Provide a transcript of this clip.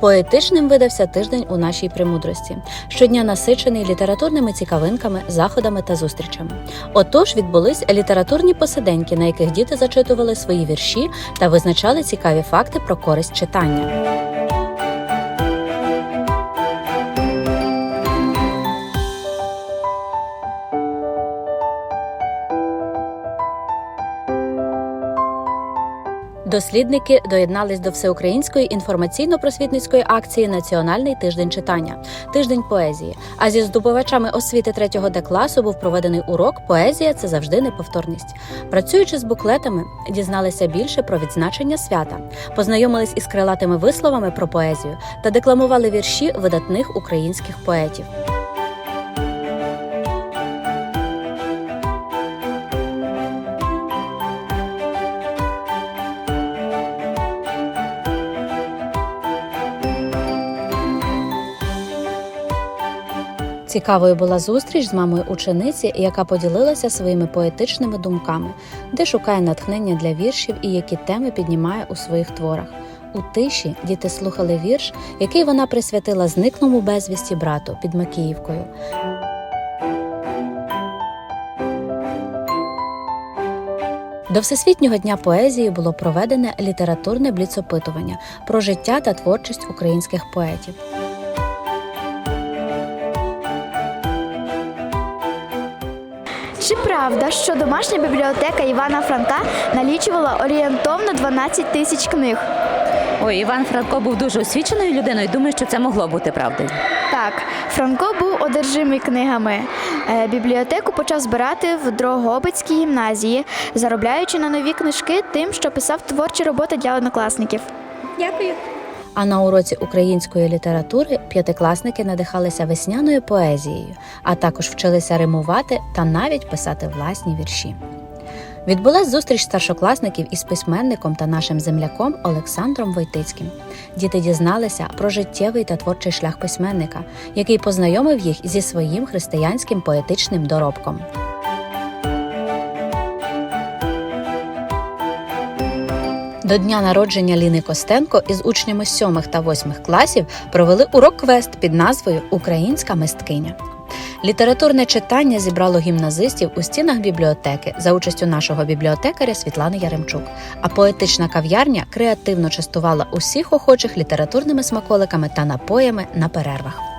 Поетичним видався тиждень у нашій премудрості. Щодня насичений літературними цікавинками, заходами та зустрічами. Отож відбулись літературні посиденьки, на яких діти зачитували свої вірші та визначали цікаві факти про користь читання. Дослідники доєднались до всеукраїнської інформаційно-просвітницької акції Національний тиждень читання, тиждень поезії. А зі здобувачами освіти 3 Д класу був проведений урок Поезія це завжди неповторність. Працюючи з буклетами, дізналися більше про відзначення свята, познайомились із крилатими висловами про поезію та декламували вірші видатних українських поетів. Цікавою була зустріч з мамою учениці, яка поділилася своїми поетичними думками, де шукає натхнення для віршів і які теми піднімає у своїх творах. У тиші діти слухали вірш, який вона присвятила зниклому безвісті брату під Макіївкою. До Всесвітнього дня поезії було проведене літературне бліцопитування про життя та творчість українських поетів. Чи правда, що домашня бібліотека Івана Франка налічувала орієнтовно 12 тисяч книг? Ой, Іван Франко був дуже освіченою людиною. Думаю, що це могло бути правдою. Так, Франко був одержимий книгами. Е, Бібліотеку почав збирати в Дрогобицькій гімназії, заробляючи на нові книжки тим, що писав творчі роботи для однокласників. Дякую. А на уроці української літератури п'ятикласники надихалися весняною поезією, а також вчилися римувати та навіть писати власні вірші. Відбулась зустріч старшокласників із письменником та нашим земляком Олександром Войтицьким. Діти дізналися про життєвий та творчий шлях письменника, який познайомив їх зі своїм християнським поетичним доробком. До дня народження Ліни Костенко із учнями 7 та 8 класів провели урок квест під назвою Українська мисткиня. Літературне читання зібрало гімназистів у стінах бібліотеки за участю нашого бібліотекаря Світлани Яремчук. А поетична кав'ярня креативно частувала усіх охочих літературними смаколиками та напоями на перервах.